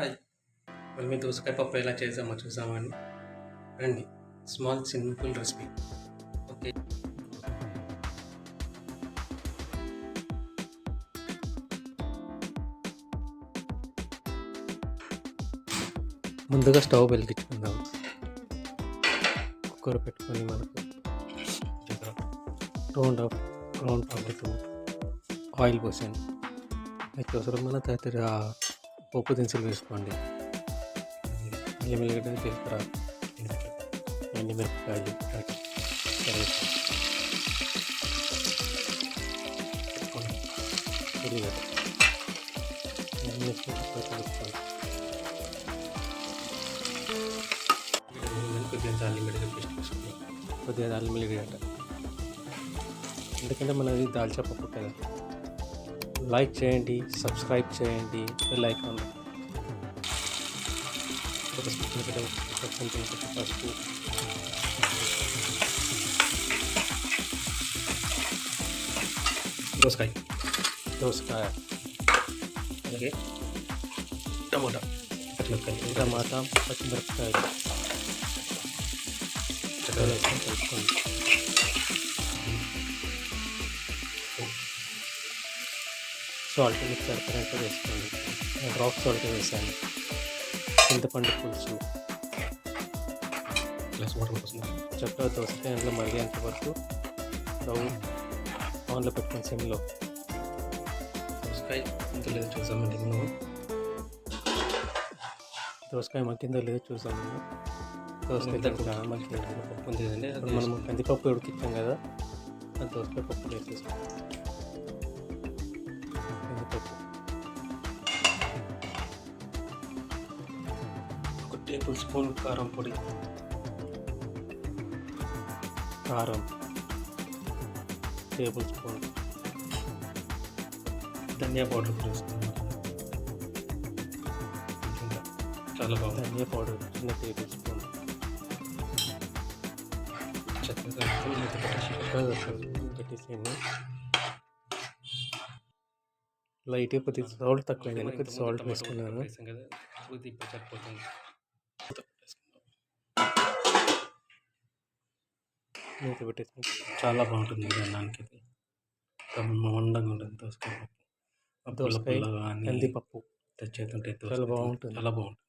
Hi. మరి మీ దోసకాయ పప్పు ఎలా చేసామో చూసామని రండి. Small simple recipe. ఓకే. ముందుగా స్టవ్ వెలిగించుకుందాం. కుక్కర్ పెట్టుకొని మనకు two and half ground oil పోసాను అయితే అవసరం మన తర్వాత పప్పు దినుసులు వేసుకోండి. ఎల్లిమిల్లిగడ్డ జీలకర్ర ఎండుమిరపకాయలు కొద్దిగా అల్లం మిడిగా పేస్ట్ కొద్దిగా అల్లం ఎందుకంటే మనది దాల్చా పప్పు కదా లైక్ చేయండి సబ్స్క్రైబ్ చేయండి బెల్ ఐకాన్ ఒక స్పూన్ కదా ఒక కొంచెం కొంచెం పసుపు దోసకాయ దోసకాయ అలాగే టమాటా పచ్చిమిరపకాయలు టమాటా పచ్చిమిరపకాయలు చక్కగా వేసుకొని కలుపుకోండి సాల్ట్ మీకు సరిపడినట్టు వేసుకోండి. నేను రాక్ సాల్ట్ వేసాను. చింతపండు పులుసు. గ్లాస్ వాటర్ చక్కగా దోసకాయ అందులో మరిగేంత వరకు స్టవ్ ఆన్లో పెట్టుకొని సిమ్లో. దోసకాయ ఇంత లేదు చూసామండి మనం దోసకాయ మగ్గిందో లేదో చూసాము దోసకాయ చాలా మగ్గింది పప్పు ఉంది కదండి ఇప్పుడు మనం కందిపప్పు ఉడికిచ్చాం కదా ఆ దోసకాయ పప్పు వేసేస్తాం టేబుల్ స్పూన్ కారం పొడి. కారం. Table spoon. ధనియా పౌడర్ కూడా వేసుకున్నాం ఇంకా చాలా బాగుంది. ధనియా పౌడర్ చిన్న టేబుల్ స్పూన్. చక్కగా మూత పెట్టేసి. చక్కగా పెట్టేసేయండి. లైట్గా కొద్దిగా సాల్ట్ తక్కువైంది కొద్దిగా సాల్ట్ వేసుకున్నాను. మూత పెట్టేసి చాలా బాగుంటుంది ఇది మండంగా ఉంటుంది దోసకాయ పప్పు. దోసకాయ కందిపప్పు. తెచ్చేస్తుంటే చాలా బాగుంటుంది. చాలా బాగుంటుంది.